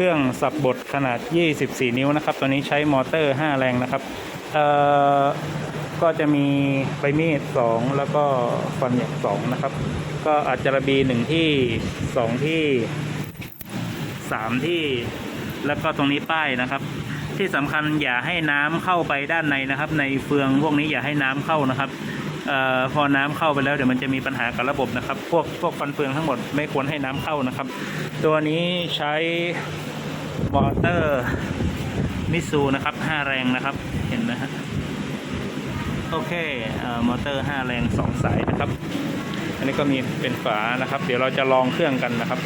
ครื่องสับบดขนาด 24 นิ้วนะครับ ตัวนี้ใช้มอเตอร์ 5 แรงนะครับเอ่อก็จะมีใบมีด 2 แล้วก็ฟันหยียบ2นะครับ ก็อาจจะระบี 1 ที่ 2 ที่ 3 ที่ แล้วก็ตรงนี้ป้ายนะครับ ที่สำคัญอย่าให้น้ำเข้าไปด้านในนะครับ ในเฟืองพวกนี้อย่าให้น้ำเข้านะครับ พอน้ำเข้าไปแล้วเดี๋ยวมันจะมีปัญหากับระบบนะครับ พวกพวกฟันเฟืองทั้งหมดไม่ควรให้น้ำเข้านะครับ ตัวนี้ใช้มอเตอร์มิซูนะครับ 5 แรงนะครับ เห็นนะฮะโอเคมอเตอร์ 5 แรง 2 สายนะครับ อันนี้ก็มีเป็นฝานะครับ เดี๋ยวเราจะลองเครื่องกันนะครับ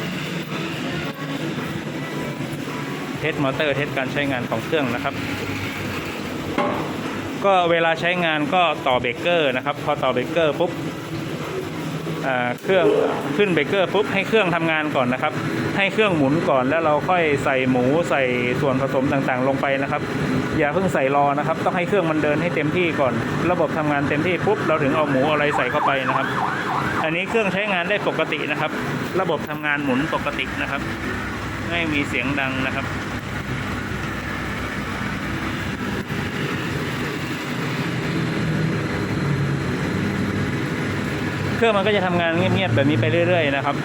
เทสมอเตอร์เทสการใช้งานของเครื่องนะครับ ก็เวลาใช้งานก็ต่อเบรกเกอร์นะครับ พอต่อเบรกเกอร์ปุ๊บเครื่องขึ้นเบรกเกอร์ปุ๊บให้เครื่องทำงานก่อนนะครับ ให้เครื่องหมุนก่อนแล้วเราค่อยใส่หมูใส่ส่วนผสมต่างๆ ลงไปนะครับ อย่าเพิ่งใส่รอนะครับ ต้องให้เครื่องมันเดินให้เต็มที่ก่อน ระบบทำงานเต็มที่ปุ๊บเราถึงเอาหมูอาอะไรใส่เข้าไปนะครับ อันนี้เครื่องใช้งานได้ปกตินะครับ ระบบทำงานหมุนปกตินะครับ ไม่มีเสียงดังนะครับ รื่องมันก็จะทำงานเงียบๆแบบนี้ไปเรื่อยๆนะครับ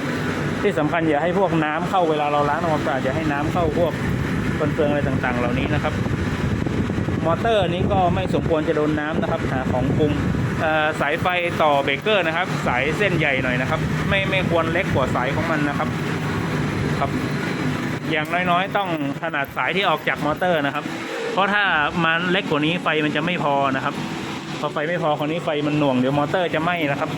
ที่สำคัญอย่าให้พวกน้ำเข้าเวลาเราล้างทำความสะอาดอย่าให้น้ำเข้าพวกเฟืองอะไรต่างๆ เหล่านี้นะครับ มอเตอร์นี้ก็ไม่สมควรจะโดนน้ำนะครับหาของคุมสายไฟต่อเบรกเกอร์นะครับ สายเส้นใหญ่หน่อยนะครับ ไม่ไม่ควรเล็กกว่าสายของมันนะครับครับอย่างน้อยๆ ต้องขนาดสายที่ออกจากมอเตอร์นะครับ เพราะถ้ามันเล็กกว่านี้ไฟมันจะไม่พอนะครับ พอไฟไม่พอคราวนี้ไฟมันหน่วงเดี๋ยวมอเตอร์จะไหม้นะครับ